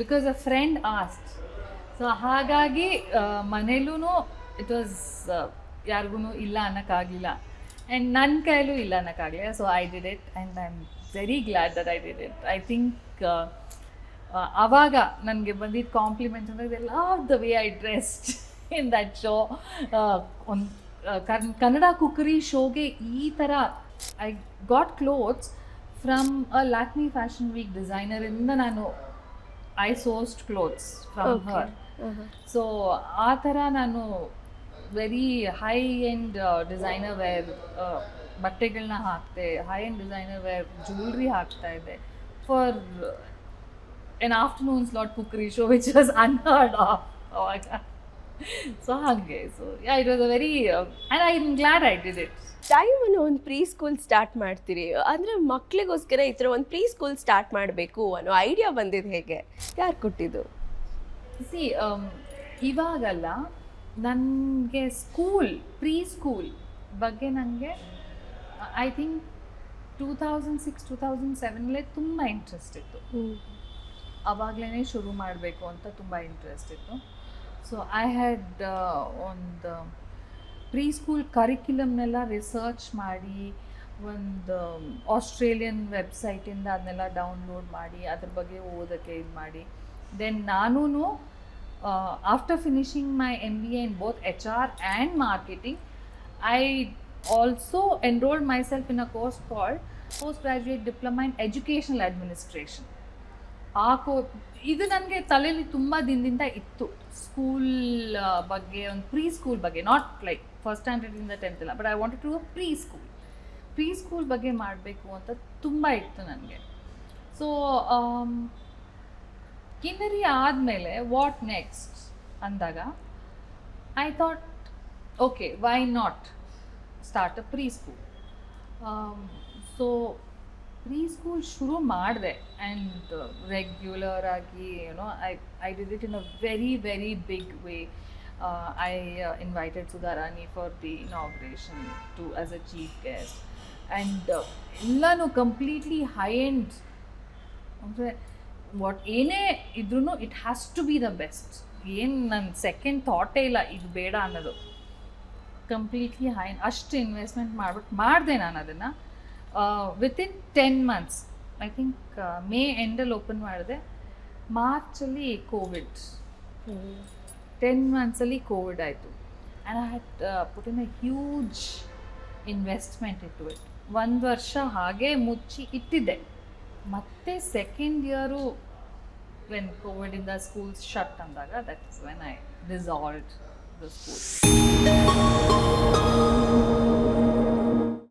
Because a friend asked so ಹಾಗಾಗಿ ಮನೇಲೂ it was ಯಾರಿಗೂ ಇಲ್ಲ ಅನ್ನೋಕ್ಕಾಗಲಿಲ್ಲ. ಆ್ಯಂಡ್ ನನ್ನ ಕೈಯಲ್ಲೂ ಇಲ್ಲ ಅನ್ನೋಕ್ಕಾಗಲಿಲ್ಲ. So I did it and I am very glad that I did it I think ಆವಾಗ ನನಗೆ ಬಂದಿದ್ದ ಕಾಂಪ್ಲಿಮೆಂಟ್ಸ್ ಅಂದರೆ love the way I dressed in that show ಒಂದು ಕನ್ನಡ ಕುಕ್ಕರಿ ಶೋಗೆ ಈ ಥರ I got clothes from a Lakme fashion week ಡಿಸೈನರಿಂದ ನಾನು I sourced clothes from her so ಆ ಥರ ನಾನು very high end designer wear ಬಟ್ಟೆಗಳನ್ನ ಹಾಕ್ತೆ high end designer wear jewellery ಹಾಕ್ತಾ ಇದ್ದೆ. For an afternoon slot cookery show which was unheard of ಅವಾಗ so ಹಾಗೆ. So yeah it was a very and I am glad I did it ಟೈಮನ್ನು ಒಂದು pre school start ಮಾಡ್ತೀರಿ? ಅಂದರೆ ಮಕ್ಕಳಿಗೋಸ್ಕರ ಈ ಥರ ಒಂದು ಪ್ರೀ ಸ್ಕೂಲ್ ಸ್ಟಾರ್ಟ್ ಮಾಡಬೇಕು ಅನ್ನೋ ಐಡಿಯಾ ಬಂದಿದ್ದು ಹೇಗೆ? ಯಾರು ಕೊಟ್ಟಿದ್ದು? ಸಿ ಇವಾಗಲ್ಲ ನನಗೆ ಸ್ಕೂಲ್ ಪ್ರೀ ಸ್ಕೂಲ್ ಬಗ್ಗೆ ನನಗೆ I think two thousand six two thousand ಸೆವೆನಲ್ಲೇ ತುಂಬ ಇಂಟ್ರೆಸ್ಟ್ ಇತ್ತು. ಆವಾಗಲೇ ಶುರು ಮಾಡಬೇಕು ಅಂತ ತುಂಬ ಇಂಟ್ರೆಸ್ಟ್ ಇತ್ತು. ಸೊ ಐ ಹ್ಯಾಡ್ ಒಂದು ಪ್ರೀ ಸ್ಕೂಲ್ ಕರಿಕ್ಯುಲಮ್ನೆಲ್ಲ ರಿಸರ್ಚ್ ಮಾಡಿ, ಒಂದು ಆಸ್ಟ್ರೇಲಿಯನ್ ವೆಬ್ಸೈಟಿಂದ ಅದನ್ನೆಲ್ಲ ಡೌನ್ಲೋಡ್ ಮಾಡಿ, ಅದ್ರ ಬಗ್ಗೆ ಓದೋಕ್ಕೆ ಇದು ಮಾಡಿ. ದೆನ್ ನಾನೂ after finishing my M B A in both H R and marketing I also enrolled myself in a course called post graduate diploma in educational administration ಆ ಇದು ನನಗೆ ತಲೆಯಲ್ಲಿ ತುಂಬ ದಿನದಿಂದ ಇತ್ತು. ಸ್ಕೂಲ್ ಬಗ್ಗೆ, ಒಂದು ಪ್ರೀ ಸ್ಕೂಲ್ ಬಗ್ಗೆ ನಾಟ್ ಲೈಕ್ ಫಸ್ಟ್ ಸ್ಟ್ಯಾಂಡರ್ಡಿಂದ ಟೆಂತ್ ಇಲ್ಲ but I wanted to preschool preschool ಬಗ್ಗೆ ಮಾಡಬೇಕು ಅಂತ ತುಂಬ ಇತ್ತು ನನಗೆ. ಸೊ ಕಿನ್ನರಿ ಆದಮೇಲೆ ವಾಟ್ ನೆಕ್ಸ್ಟ್ ಅಂದಾಗ I thought okay why not start a preschool so preschool ಶುರು ಮಾಡಿದೆ ಆ್ಯಂಡ್ ರೆಗ್ಯುಲರ್ ಆಗಿ ಏನೋ I I it in a very very big way I invited Sudharani for the inauguration to as a chief guest and ಎಲ್ಲನೂ completely high end ಅಂದರೆ what ಏನೇ ಇದ್ರೂ it has to be the best ಏನು ನನ್ನ second ಥಾಟೇ ಇಲ್ಲ, ಇದು ಬೇಡ ಅನ್ನೋದು. ಕಂಪ್ಲೀಟ್ಲಿ ಹೈ ಅಷ್ಟು ಇನ್ವೆಸ್ಟ್ಮೆಂಟ್ ಮಾಡ್ಬಿಟ್ಟು ಮಾಡಿದೆ ನಾನು ಅದನ್ನು. Within ten months I think May ಎಂಡಲ್ಲಿ open ಮಾಡಿದೆ. ಮಾರ್ಚಲ್ಲಿ ಕೋವಿಡ್ ಟೆನ್ ಮಂತ್ಸಲ್ಲಿ ಕೋವಿಡ್ ಆಯಿತು. And I had put in a huge investment ಇಟ್ಟು ಇಟ್ ಒಂದು ವರ್ಷ ಹಾಗೆ ಮುಚ್ಚಿ ಇಟ್ಟಿದ್ದೆ. ಮತ್ತೆ ಸೆಕೆಂಡ್ ಇಯರು ವೆನ್ ಕೋವಿಡಿಂದ ಸ್ಕೂಲ್ಸ್ ಶಟ್ ಅಂದಾಗ that is when I resolve the school